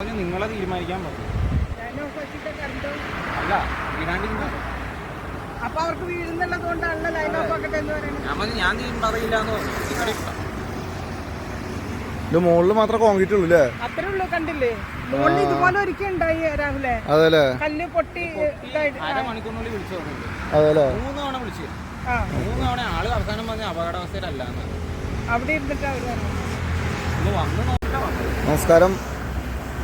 പറഞ്ഞ് നിങ്ങളെ തീരുമാനിക്കാൻ പറ്റും അല്ല വീടാണ്ടിരിക്കുന്ന അപ്പൊ അവർക്ക് വീഴുന്നുള്ളത് കൊണ്ടാണല്ലോ ലൈൻ ഓഫ് ആക്കട്ടെ എന്ന് പറയുന്നത്. ഞാൻ പറഞ്ഞു ഞാൻ തീ- പറയില്ല എന്ന് പറഞ്ഞു. നിങ്ങളുടെ ഇഷ്ടം. ഇത് മുകളിൽ മാത്രമേ കോൺക്രീറ്റ് ഉള്ളൂ അല്ലേ അത്രേ ഉള്ളൂ കണ്ടില്ലേ? മുകളിൽ ഇതുപോലെ ഒരിക്കൽ ഉണ്ടായി രാഹുലെ. അതെല്ലേ? കല്ല് പൊട്ടി ഇതായിട്ട് ആ, അരമണിക്കൂറിനുള്ളിൽ വിളിച്ചു പറഞ്ഞിട്ടുണ്ട്. അതെല്ലേ? മൂന്ന് തവണ വിളിച്ചു. ആ. മൂന്ന് തവണ ആൾ അവസാനം പറഞ്ഞ അപകടാവസ്ഥയിലല്ല എന്ന് അവിടെ ഇരുന്നിട്ട് അവർ പറഞ്ഞു. വന്ന് നോക്കിട്ടാ വന്നത്. നമസ്കാരം.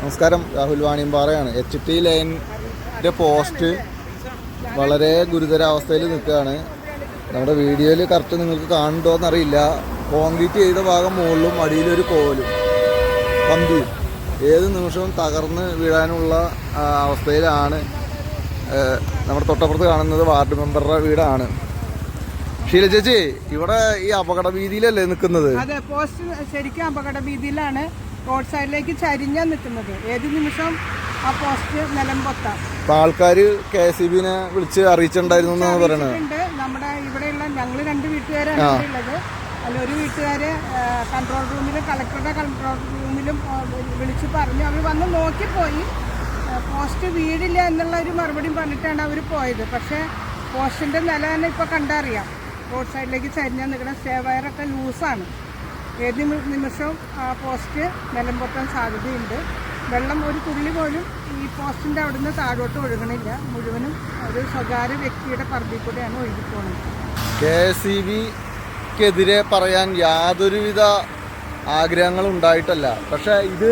നമസ്കാരം. രാഹുൽ വാണിയമ്പാറയാണ്. എച്ച് ടി ലൈനിന്റെ പോസ്റ്റ് വളരെ ഗുരുതരാവസ്ഥയിൽ നിൽക്കുകയാണ്. നമ്മുടെ വീഡിയോയിൽ കറക്റ്റ് നിങ്ങൾക്ക് കാണുന്നുണ്ടോ എന്നറിയില്ല കോൺക്രീറ്റ് ചെയ്ത ഭാഗം മുകളിലും അടിയിലൊരു കോലും. കമ്പിയും ഏത് നിമിഷവും തകർന്ന് വീഴാനുള്ള അവസ്ഥയിലാണ് നമ്മുടെ തൊട്ടപ്പുറത്ത് കാണുന്നത് വാർഡ് മെമ്പറുടെ വീടാണ്. ഷീല ചേച്ചി ഇവിടെ ഈ അപകട ഭീതിയിലല്ലേ നിൽക്കുന്നത്? അതെ പോസ്റ്റ് ശരിക്കും അപകട ഭീതിയിലാണ്. റോഡ് സൈഡിലേക്ക് ചരിഞ്ഞാ നിൽക്കുന്നത് ഏത് നിമിഷം ആ പോസ്റ്റ് നിലം പൊത്താം അപ്പൊ ആൾക്കാര് കെ എസ് ബിനെ വിളിച്ച് അറിയിച്ചിട്ടുണ്ടായിരുന്നു എന്നാണ് പറയണത്. ഉണ്ട് നമ്മുടെ ഇവിടെയുള്ള ഞങ്ങൾ രണ്ട് വീട്ടുകാരാണ് ഉള്ളത്. അല്ല ഒരു വീട്ടുകാര് കൺട്രോൾ റൂമിലും കളക്ടറുടെ കൺട്രോൾ റൂമിലും ആ, വി- വിളിച്ച് പറഞ്ഞു. അവർ വന്ന് നോക്കിപ്പോയി ആ, പോസ്റ്റ് വീടില്ല എന്നുള്ള ഒരു മറുപടിയും പറഞ്ഞിട്ടാണ് അവർ പോയത്. പക്ഷേ പോസ്റ്റിന്റെ നില തന്നെ ഇപ്പോൾ കണ്ടറിയാം. റോഡ് സൈഡിലേക്ക് ചരിഞ്ഞാൽ നിൽക്കുന്ന സ്റ്റേ വയറൊക്കെ ലൂസാണ്. ഏത് നിമി- നിമിഷവും ആ പോസ്റ്റ് നിലം പൊട്ടാൻ സാധ്യതയുണ്ട്. വെള്ളം ഒരു തുള്ളി പോലും ഈ പോസ്റ്റിന്റെ അവിടുന്ന് താഴോട്ട് ഒഴുകണില്ല. മുഴുവനും ഒരു സ്വകാര്യ വ്യക്തിയുടെ പറമ്പിൽ കൂടെയാണ് ഒഴുകിപ്പോണത്. കെ എസ് ബിക്കെതിരെ പറയാൻ യാതൊരുവിധ ആഗ്രഹങ്ങളും ഉണ്ടായിട്ടല്ല. പക്ഷേ ഇത്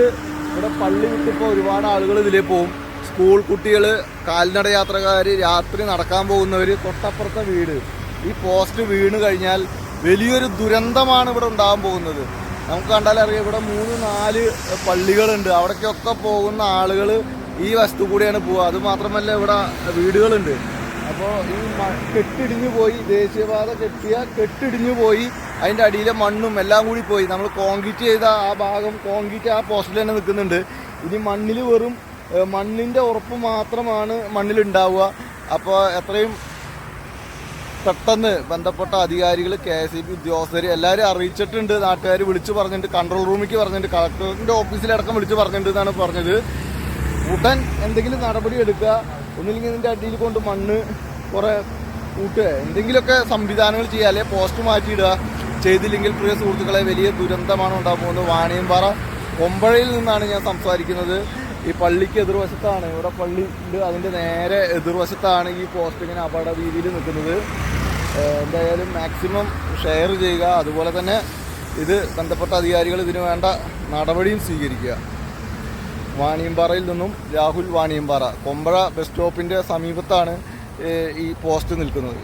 ഇവിടെ പള്ളി വിട്ടിപ്പോൾ ഒരുപാട് ആളുകൾ ഇതിലേ പോകും സ്കൂൾ കുട്ടികൾ കാൽനട യാത്രക്കാർ രാത്രി നടക്കാൻ പോകുന്നവർ തൊട്ടപ്പുറത്തെ വീട്. ഈ പോസ്റ്റ് വീണ് കഴിഞ്ഞാൽ വലിയൊരു ദുരന്തമാണ് ഇവിടെ ഉണ്ടാകാൻ പോകുന്നത്. നമുക്ക് കണ്ടാൽ അറിയാം ഇവിടെ മൂന്ന് നാല് പള്ളികളുണ്ട്. അവിടേക്കൊക്കെ പോകുന്ന ആളുകൾ ഈ വസ്തു കൂടിയാണ് പോവുക. അത് മാത്രമല്ല ഇവിടെ വീടുകളുണ്ട്. അപ്പോൾ ഈ കെട്ടിടിഞ്ഞു പോയി ദേശീയപാത കെട്ടിയ കെട്ടിടിഞ്ഞു പോയി അതിന്റെ അടിയിലെ മണ്ണും എല്ലാം കൂടി പോയി. നമ്മൾ കോൺക്രീറ്റ് ചെയ്ത ആ ഭാഗം കോൺക്രീറ്റ് ആ പോസ്റ്റിൽ തന്നെ നിൽക്കുന്നുണ്ട്. ഇനി മണ്ണിൽ വെറും മണ്ണിന്റെ ഉറപ്പ് മാത്രമാണ് മണ്ണിലുണ്ടാവുക അപ്പോൾ എത്രയും പെട്ടെന്ന് ബന്ധപ്പെട്ട അധികാരികൾ കെ എസ് ഇ ബി ഉദ്യോഗസ്ഥർ എല്ലാവരും അറിയിച്ചിട്ടുണ്ട് നാട്ടുകാർ വിളിച്ചു പറഞ്ഞിട്ടുണ്ട് കൺട്രോൾ റൂമിലേക്ക് പറഞ്ഞിട്ടുണ്ട് കളക്ടറിന്റെ ഓഫീസിലടക്കം വിളിച്ചു പറഞ്ഞിട്ടുണ്ട് എന്നാണ് പറഞ്ഞത്. ഉടൻ എന്തെങ്കിലും നടപടി എടുക്കുക. ഒന്നില്ലെങ്കിൽ ഇതിന്റെ അടിയിൽ കൊണ്ട് മണ്ണ് കുറേ കൂട്ടുക. എന്തെങ്കിലുമൊക്കെ സംവിധാനങ്ങൾ ചെയ്യുക അല്ലെങ്കിൽ പോസ്റ്റ് മാറ്റിയിടുക. ചെയ്തില്ലെങ്കിൽ പ്രിയ സുഹൃത്തുക്കളെ വലിയ ദുരന്തമാണ് ഉണ്ടാകുമെന്ന് പോകുന്നത് വാണിയമ്പാറ കൊമ്പഴയിൽ നിന്നാണ് ഞാൻ സംസാരിക്കുന്നത്. ഈ പള്ളിക്ക് എതിർവശത്താണ്. ഇവിടെ പള്ളി ഉണ്ട്. അതിന്റെ നേരെ എതിർവശത്താണ് ഈ പോസ്റ്റ് ഇങ്ങനെ അപകട രീതിയിൽ നിൽക്കുന്നത്. എന്തായാലും മാക്സിമം ഷെയർ ചെയ്യുക. അതുപോലെ തന്നെ ഇത് ബന്ധപ്പെട്ട അധികാരികൾ ഇതിനു വേണ്ട നടപടിയും സ്വീകരിക്കുക. വാണിയമ്പാറയിൽ നിന്നും രാഹുൽ വാണിയമ്പാറ. കൊമ്പഴ ബസ് സ്റ്റോപ്പിന്റെ സമീപത്താണ് ഈ പോസ്റ്റ് നിൽക്കുന്നത്.